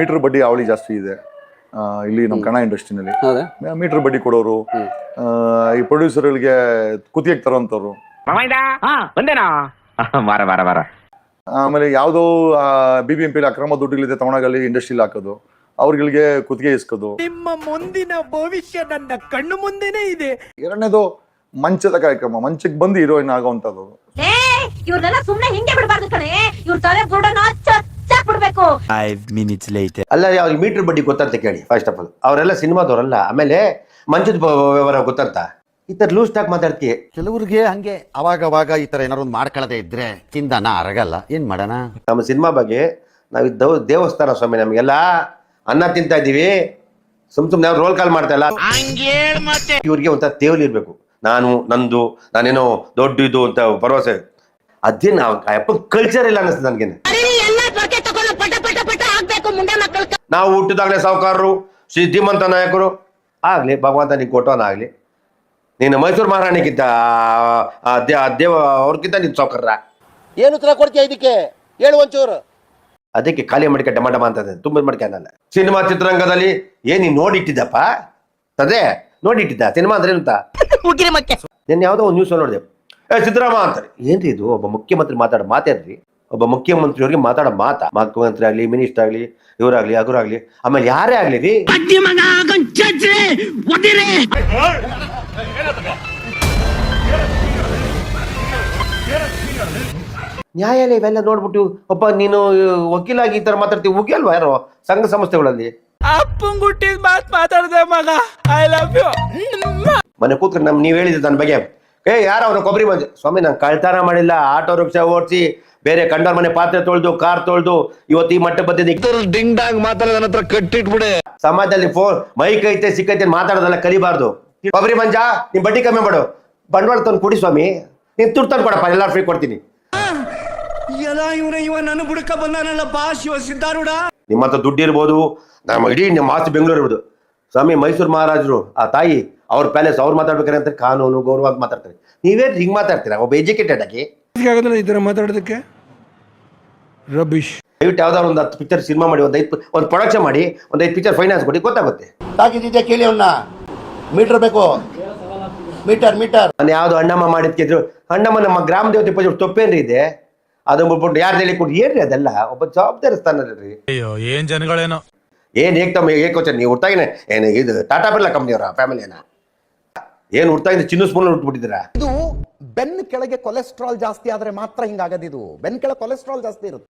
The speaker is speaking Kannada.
ಮೀಟರ್ ಬಡ್ಡಿ ಅವಳಿ ಜಾಸ್ತಿ ಇದೆ. ಇಲ್ಲಿ ನಮ್ಮ ಕನ್ನಡ ಇಂಡಸ್ಟ್ರಿನಲ್ಲಿ. ಹೌದಾ ಮೀಟರ್ ಬಡ್ಡಿ ಕೊಡೋರು ಆ, ಈ ಪ್ರೊಡ್ಯೂಸರ್ಗಳಿಗೆ ಕುತ್ತಿಗೆ ತರೋಂಥವ್ರು. ಬಾರ ಆಮೇಲೆ ಯಾವುದೋ ಬಿ ಬಿ ಎಂ ಪಿ ಅಕ್ರಮ ದುಡ್ಡುಗಳಿದೆ ತಗೊಂಡಾಗಲ್ಲಿ ಇಂಡಸ್ಟ್ರಿಲಿ ಹಾಕೋದು. ಅವ್ರಗಳಿಗೆ ಕುತ್ತಿಗೆ ಇಸ್ಕೋದು. ನಿಮ್ಮ ಮುಂದಿನ ಭವಿಷ್ಯ ನನ್ನ ಕಣ್ಣು ಮುಂದೆನೆ ಇದೆ. ಎರಡನೇದು ಮಂಚದ ಕಾರ್ಯಕ್ರಮ. ಮಂಚಕ್ಕೆ ಬಂದು ಹೀರೋಯಿನ್ ಆಗೋವಂಥದ್ದು. ಏ ಇವ್ರನ್ನೆಲ್ಲ ಸುಮ್ಮನೆ ಹಿಂಗೆ ಬಿಡಬಾರ್ದು ಕಣೆ. ಇವ್ರ ತಲೆ ಬುಡನ ಮಿನಿಟ್ಸ್ ಬಿಡ್ಬೇಕು ಅಲ್ಲ ಅವ್ರಿಗೆ ಮೀಟರ್ ಬಡ್ಡಿ ಗೊತ್ತಂತ ಕೇಳಿ ಫಸ್ಟ್ ಆಫ್ ಆಲ್ ಅವರೆಲ್ಲ ಸಿನಿಮಾದವರಲ್ಲ ಆಮೇಲೆ ಮಂಚದ ವ್ಯವಹಾರ ಗೊತ್ತಂತ? ಈ ಥರ ಲೂಸ್ ಟಾಕ್ ಮಾತಾಡ್ತೀಯ ಕೆಲವ್ರಿಗೆ ಹಂಗೆ ಅವಾಗ ಅವಾಗ ಈ ತರ ಏನಾರು ಒಂದು ಮಾಡ್ಕೊಳ್ಳದೆ ಇದ್ರೆ ಚಿಂದನ ಅರಗಲ್ಲ. ಏನ್ ಮಾಡೋಣ? ನಮ್ಮ ಸಿನಿಮಾ ಬಗ್ಗೆ ನಾವು ದವ್ ದೇವಸ್ಥಾನ ಸ್ವಾಮಿ ನಮಗೆಲ್ಲ ಅನ್ನ ತಿಂತಾ ಇದೀವಿ ಸುಮ್ ಸುಮ್ನೆ ಅವ್ರು ರೋಲ್ ಕಾಲ್ ಮಾಡ್ತಾ ಇಲ್ಲ. ಇವ್ರಿಗೆ ಒಂಥರ ತೇವಲಿ ಇರ್ಬೇಕು. ನಾನು ನಂದು ನಾನೇನೋ ದೊಡ್ಡ ಇದು ಅಂತ ಭರವಸೆ. ಅದೇ ನಾವು ಅಪ್ಪ ಕಲ್ಚರ್ ಇಲ್ಲ ಅನ್ನಿಸ್ತದೆ ನನಗೇನೆ. ಮುಂಡೆ ಮಕ್ಕಳು ನಾವು ಹುಟ್ಟಿದಾಗಲೇ ಸಾಹುಕಾರರು ಸಿದ್ಧಿಮಂತ ಧೀಮಂತ ನಾಯಕರು. ಆಗ್ಲಿ ಭಗವಂತ ನೀನು ಕೊಟ್ಟವನಾಗ್ಲಿ ನೀನು ಮೈಸೂರು ಮಹಾರಾಣಿಗಿಂತ ದೇವ ಅವ್ರಿಗಿಂತ ನೀನು ಸೌಕರ್ಯ ಏನು ಉತ್ತರ ಕೊಡ್ತೀಯ ಇದಕ್ಕೆ? ಹೇಳು ಒಂಚೂರು. ಅದಕ್ಕೆ ಖಾಲಿ ಮಡಿಕೆ ಡಮ ಡಮ ಅಂತ ತುಂಬ ಮಡಿಕೆ ಅನ್ನಲ್ಲ. ಸಿನಿಮಾ ಚಿತ್ರರಂಗದಲ್ಲಿ ಏನ್ ನೀನ್ ನೋಡಿಟ್ಟಿದ್ದಪ್ಪ? ಅದೇ ನೋಡಿಟ್ಟಿದ್ದ? ಸಿನಿಮಾ ಅಂದ್ರೆ ಅಂತ నేను ಯಾವುದೋ ಒಂದು ನ್ಯೂಸ್ ನೋಡಿದೆ. ಏ ಸಿದ್ದರಾಮ ಅಂತಾರೆ ಏನ್ರಿ ಇದು? ಒಬ್ಬ ಮುಖ್ಯಮಂತ್ರಿ ಮಾತಾಡೋ ಮಾತೇನ್ರಿ? ಒಬ್ಬ ಮುಖ್ಯಮಂತ್ರಿ ಅವ್ರಿಗೆ ಮಾತಾಡೋ ಮಾತಾ. ಮುಖ್ಯಮಂತ್ರಿ ಆಗ್ಲಿ ಮಿನಿಸ್ಟರ್ ಆಗ್ಲಿ ಇವರಾಗ್ಲಿ ಅಗುರಾಗ್ಲಿ ಆಮೇಲೆ ಯಾರೇ ಆಗ್ಲಿ ರೀ? ನ್ಯಾಯಾಲಯ ಇವೆಲ್ಲ ನೋಡ್ಬಿಟ್ಟು ಒಬ್ಬ ನೀನು ವಕೀಲಾಗಿ ಈ ತರ ಮಾತಾಡ್ತೀವಿ ಅಲ್ವಾ ಯಾರು? ಸಂಘ ಸಂಸ್ಥೆಗಳಲ್ಲಿ. ಅಪ್ಪಂಗ್ ಹುಟ್ಟಿದ ಮಾತ್ ಮಾತಾಡ್ದೆ ಮಗ. ಐ ಲವ್ ಯು ಮನೆ ಕೂತ್ಕೊಂಡು ನಮ್ ನೀವ್ ಹೇಳಿದ್ರೆ ನನ್ನ ಬಗ್ಗೆ. ಏ ಯಾರ ಅವನು? ಕೊಬ್ಬರಿ ಬಂದು ಸ್ವಾಮಿ ನಾನು ಕಳ್ತನ ಮಾಡಿಲ್ಲ. ಆಟೋ ರಿಕ್ಷಾ ಓಡಿಸಿ ಬೇರೆ ಕಂಡವ್ರ ಮನೆ ಪಾತ್ರೆ ತೊಳೆದು ಕಾರ್ ತೊಳೆದು ಇವತ್ತು ಈ ಮಟ್ಟ ಬಂದಿದೆ ಡಿಂಗ್ ಡಾಂಗ್ ಮಾತಾಡ ನನ್ನ ಹತ್ರ ಕಟ್ಟಿಟ್ಬಿಡೆ. ಸಮಾಜದಲ್ಲಿ ಫೋನ್ ಮೈಕ್ ಐತೆ ಸಿಕ್ಕೈತೆ ಮಾತಾಡೋದಲ್ಲ ಕಲಿಬಾರ್ದು. ಒಬ್ರಿ ಮಂಜ ನಿಮ್ ಬಡ್ಡಿ ಕಮ್ಮಿ ಮಾಡು. ಬಂಡವಾಳ ತಂದು ಕುಡಿ ಸ್ವಾಮಿ. ನೀನ್ ತುರ್ತು ತಂದು ಕೊಡಪ್ಪ ಎಲ್ಲಾರು ಫ್ರೀ ಕೊಡ್ತೀನಿ. ಎಲ್ಲ ಇವರ ಇವ ನನ್ನ ಬುಡಕ ಬಂದಾನಲ್ಲ ಬಾ ಶಿವ ಸಿದ್ಧಾರೂಢ. ನಿಮ್ಮ ಹತ್ರ ದುಡ್ಡು ಇರ್ಬೋದು. ನಮ್ಮ ಇಡೀ ನಿಮ್ಮ ಆಸ್ತಿ ಬೆಂಗಳೂರು ಇರ್ಬೋದು. ಸ್ವಾಮಿ ಮೈಸೂರು ಮಹಾರಾಜರು ಆ ತಾಯಿ ಅವ್ರ ಪ್ಯಾಲೇಸ್ ಅವ್ರು ಮಾತಾಡ್ಬೇಕಾರೆ ಅಂತ ಕಾನೂನು ಗೌರವ ಮಾತಾಡ್ತಾರೆ. ನೀವೇ ಹಿಂಗ್ ಮಾತಾಡ್ತೀರಾ? ಒಬ್ಬ ಎಜುಕೇಟೆಡ್ ಆಗಿ. ಆಗೋದಿಲ್ಲ ಈ ಥರ ಮಾತಾಡೋದಕ್ಕೆ ರಬೀಶ್ ದಯವಿಟ್ಟು ಯಾವ್ದಾದ್ರು ಒಂದು ಹತ್ತು ಪಿಕ್ಚರ್ ಸಿನಿಮಾ ಮಾಡಿ ಒಂದು ಐದು ಒಂದು ಪ್ರೊಡಕ್ಷನ್ ಮಾಡಿ ಒಂದು ಐದು ಪಿಕ್ಚರ್ ಫೈನಾನ್ಸ್ ಕೊಡಿ ಗೊತ್ತಾಗುತ್ತೆ. ತಾಕಿದ್ದೆ ಕೇಳಿ ಅವನ್ನ ಮೀಟರ್ ಬೇಕು? Meter meter. ನಾನು ಯಾವುದು ಅಣ್ಣಮ್ಮ ಮಾಡಿದ್ಕಿದ್ರು ಅಣ್ಣಮ್ಮ ನಮ್ಮ ಗ್ರಾಮ ದೇವತೆ ಪೂಜೆ ತಪ್ಪೇನ್ರಿ ಇದೆ? ಅದನ್ನ ಬಿಟ್ಬಿಟ್ಟು ಯಾರು ಹೇಳಿ ಕೊಡಿ ಏನ್ರಿ ಅದೆಲ್ಲ? ಒಬ್ಬ ಜವಾಬ್ದಾರಿ ಸ್ಥಾನ ರೀ ಅಯ್ಯೋ ಏನ್ ಜನಗಳೇನೋ. ಏನ್ ಹೇಗ್ ತಮ್ಮ ನೀವು ಹುಟ್ಟಾಗಿನ ಏನು ಇದು ಟಾಟಾ ಬಿರ್ಲಾ ಕಂಪ್ನಿಯವರ ಫ್ಯಾಮಿಲಿಯನ್ನ ಏನ್ ಹುಟ್ಟಾಗಿನ ಚಿನ್ನ ಸ್ಪೂನ್ ಹುಟ್ಬಿಟ್ಟಿದ್ದೀರಾ ಇದು ಬೆನ್ ಕೆಳಗೆ ಕೊಲೆಸ್ಟ್ರಾಲ್ ಜಾಸ್ತಿ ಆದ್ರೆ ಮಾತ್ರ ಹಿಂಗಾಗದಿದು. ಬೆನ್ ಕೆಳಗೆ ಕೊಲೆಸ್ಟ್ರಾಲ್ ಜಾಸ್ತಿ ಇರುತ್ತೆ.